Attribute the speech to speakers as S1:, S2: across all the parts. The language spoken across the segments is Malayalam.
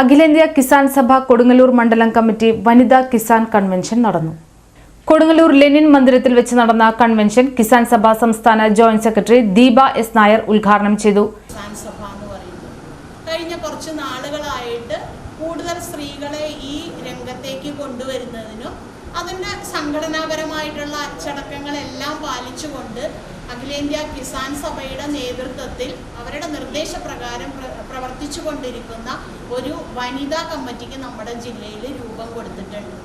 S1: അഖിലേന്ത്യാ കിസാൻ സഭ കൊടുങ്ങല്ലൂർ മണ്ഡലം കമ്മിറ്റി വനിതാ കിസാൻ കൺവെൻഷൻ നടന്നു. കൊടുങ്ങല്ലൂർ ലെനിൻ മന്ദിരത്തിൽ വെച്ച് നടന്ന കൺവെൻഷൻ കിസാൻ സഭ സംസ്ഥാന joint secretary Deepa S Nair ഉദ്ഘാടനം ചെയ്തു.
S2: കഴിഞ്ഞ കുറച്ച് നാളുകളായിട്ട് കൂടുതൽ സ്ത്രീകളെ ഈ രംഗത്തേക്ക് കൊണ്ടുവരുന്നതിനും അതിന്റെ സംഘടനാപരമായിട്ടുള്ള അഖിലേന്ത്യാ കിസാൻ സഭയുടെ നേതൃത്വത്തിൽ അവരുടെ നിർദ്ദേശപ്രകാരം പ്ര പ്രവർത്തിച്ചു കൊണ്ടിരിക്കുന്ന ഒരു വനിതാ കമ്മിറ്റിക്ക് നമ്മുടെ ജില്ലയിൽ രൂപം കൊടുത്തിട്ടുണ്ട്.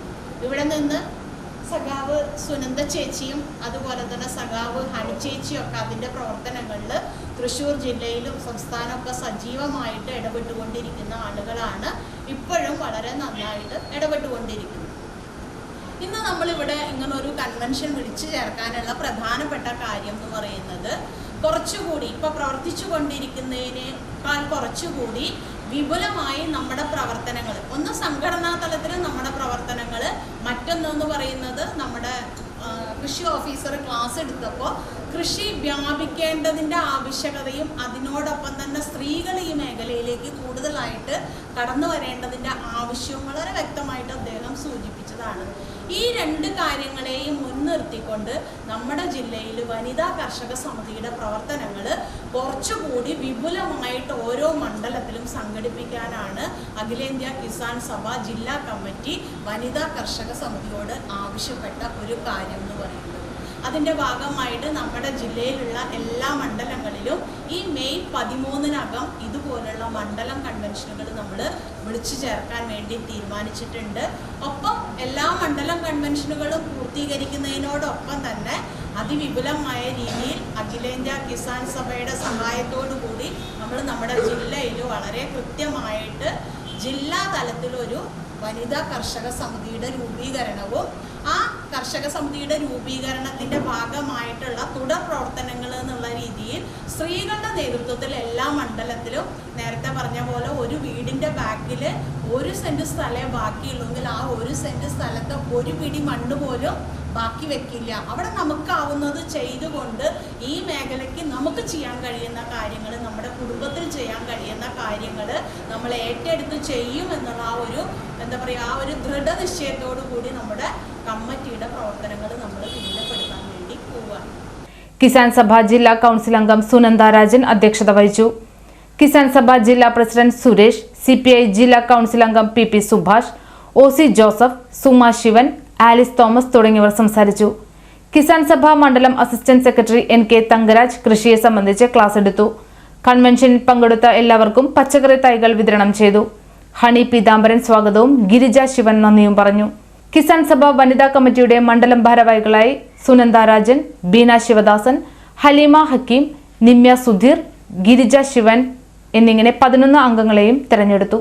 S2: ഇവിടെ നിന്ന് സഖാവ് സുനന്ദ ചേച്ചിയും അതുപോലെ തന്നെ സഖാവ് ഹണി ചേച്ചിയും ഒക്കെ അതിന്റെ പ്രവർത്തനങ്ങളിൽ തൃശ്ശൂർ ജില്ലയിലും സംസ്ഥാനമൊക്കെ സജീവമായിട്ട് ഇടപെട്ടുകൊണ്ടിരിക്കുന്ന ആളുകളാണ് ഇപ്പോഴും വളരെ നന്നായിട്ട് ഇടപെട്ടുകൊണ്ടിരിക്കുന്നത്. ഇന്ന് നമ്മളിവിടെ ഇങ്ങനെ ഒരു കൺവെൻഷൻ വിളിച്ചു ചേർക്കാനുള്ള പ്രധാനപ്പെട്ട കാര്യം എന്ന് പറയുന്നത് കുറച്ചുകൂടി ഇപ്പൊ പ്രവർത്തിച്ചു കൊണ്ടിരിക്കുന്നതിനേക്കാൾ കുറച്ചുകൂടി വിപുലമായി നമ്മുടെ പ്രവർത്തനങ്ങൾ. ഒന്ന് സംഘടനാ തലത്തിൽ നമ്മുടെ പ്രവർത്തനങ്ങൾ മറ്റൊന്നെന്ന് പറയുന്നത് നമ്മുടെ കൃഷി ഓഫീസർ ക്ലാസ് എടുത്തപ്പോൾ കൃഷി വ്യാപിക്കേണ്ടതിന്റെ ആവശ്യകതയും അതിനോടൊപ്പം തന്നെ സ്ത്രീകൾ ഈ മേഖലയിലേക്ക് കൂടുതലായിട്ട് കടന്നു വരേണ്ടതിന്റെ ആവശ്യവും വളരെ വ്യക്തമായിട്ട് അദ്ദേഹം സൂചിപ്പിച്ചതാണ്. ഈ രണ്ട് കാര്യങ്ങളെയും മുൻനിർത്തിക്കൊണ്ട് നമ്മുടെ ജില്ലയിൽ വനിതാ കർഷക സമിതിയുടെ പ്രവർത്തനങ്ങൾ കുറച്ചുകൂടി വിപുലമായിട്ട് ഓരോ മണ്ഡലത്തിലും സംഘടിപ്പിക്കാനാണ് അഖിലേന്ത്യാ കിസാൻ സഭ ജില്ലാ കമ്മിറ്റി വനിതാ കർഷക സമിതിയോട് ആവശ്യപ്പെട്ട ഒരു കാര്യം എന്ന് പറയുന്നത്. അതിന്റെ ഭാഗമായിട്ട് നമ്മുടെ ജില്ലയിലുള്ള എല്ലാ മണ്ഡലങ്ങളിലും ഈ മെയ് പതിമൂന്നിനകം ഇതുപോലുള്ള മണ്ഡലം കൺവെൻഷനുകൾ നമ്മൾ വിളിച്ചു ചേർക്കാൻ വേണ്ടി തീരുമാനിച്ചിട്ടുണ്ട്. ഒപ്പം എല്ലാ മണ്ഡലം കൺവെൻഷനുകളും പൂർത്തീകരിക്കുന്നതിനോടൊപ്പം തന്നെ അതിവിപുലമായ രീതിയിൽ അഖിലേന്ത്യാ കിസാൻ സഭയുടെ സഹായത്തോടു കൂടി നമ്മൾ നമ്മുടെ ജില്ലയിൽ വളരെ കൃത്യമായിട്ട് ജില്ലാ തലത്തിലൊരു വനിതാ കർഷക സമിതിയുടെ രൂപീകരണവും ആ കർഷക സമിതിയുടെ രൂപീകരണത്തിന്റെ ഭാഗമായിട്ടുള്ള തുടർ പ്രവർത്തനങ്ങൾ എന്നുള്ള രീതിയിൽ സ്ത്രീകളുടെ നേതൃത്വത്തിൽ എല്ലാ മണ്ഡലത്തിലും നേരത്തെ പറഞ്ഞ പോലെ ഒരു വീടിന്റെ ബാക്കിൽ ഒരു സെന്റ് സ്ഥലമേ ബാക്കിയുള്ളെങ്കിൽ ആ ഒരു സെന്റ് സ്ഥലത്തെ ഒരു പിടി മണ്ണ് പോലും ബാക്കി വെക്കില്ല. അവിടെ നമുക്കാവുന്നത് ചെയ്തുകൊണ്ട് ഈ മേഖലയ്ക്ക് നമുക്ക് ചെയ്യാൻ കഴിയുന്ന കാര്യങ്ങൾ നമ്മുടെ കുടുംബത്തിൽ ചെയ്യാൻ കഴിയുന്ന കാര്യങ്ങൾ നമ്മൾ ഏറ്റെടുത്ത് ചെയ്യും എന്നുള്ള ആ ഒരു എന്താ പറയുക ആ ഒരു ദൃഢനിശ്ചയത്തോടു കൂടി നമ്മുടെ കമ്മിറ്റിയുടെ പ്രവർത്തനങ്ങൾ നമ്മൾ വിപുലപ്പെടുത്താൻ വേണ്ടി പോവുകയാണ്
S1: കിസാൻ സഭ ജില്ലാ കൗൺസിൽ അംഗം സുനന്ദ രാജൻ അധ്യക്ഷത വഹിച്ചു. കിസാൻ സഭ ജില്ലാ president Suresh C P I ജില്ലാ കൗൺസിൽ അംഗം P P Subhash O C Joseph Suma Sivan Alice Thomas തുടങ്ങിയവർ സംസാരിച്ചു. കിസാൻ സഭ മണ്ഡലം assistant secretary N K Thankaraj കൃഷിയെ സംബന്ധിച്ച് ക്ലാസ് എടുത്തു. കൺവെൻഷനിൽ പങ്കെടുത്ത എല്ലാവർക്കും പച്ചക്കറി തൈകൾ വിതരണം ചെയ്തു. ഹണി പീതാംബരൻ സ്വാഗതവും ഗിരിജ ശിവൻ നന്ദിയും പറഞ്ഞു. കിസാൻ സഭ വനിതാ കമ്മിറ്റിയുടെ മണ്ഡലം ഭാരവാഹികളായി സുനന്ദ രാജൻ ബീന ശിവദാസൻ ഹലീമ ഹക്കീം നിമ്യ സുധീർ ഗിരിജ ശിവൻ എന്നിങ്ങനെ പതിനൊന്ന് അംഗങ്ങളെയും തെരഞ്ഞെടുത്തു.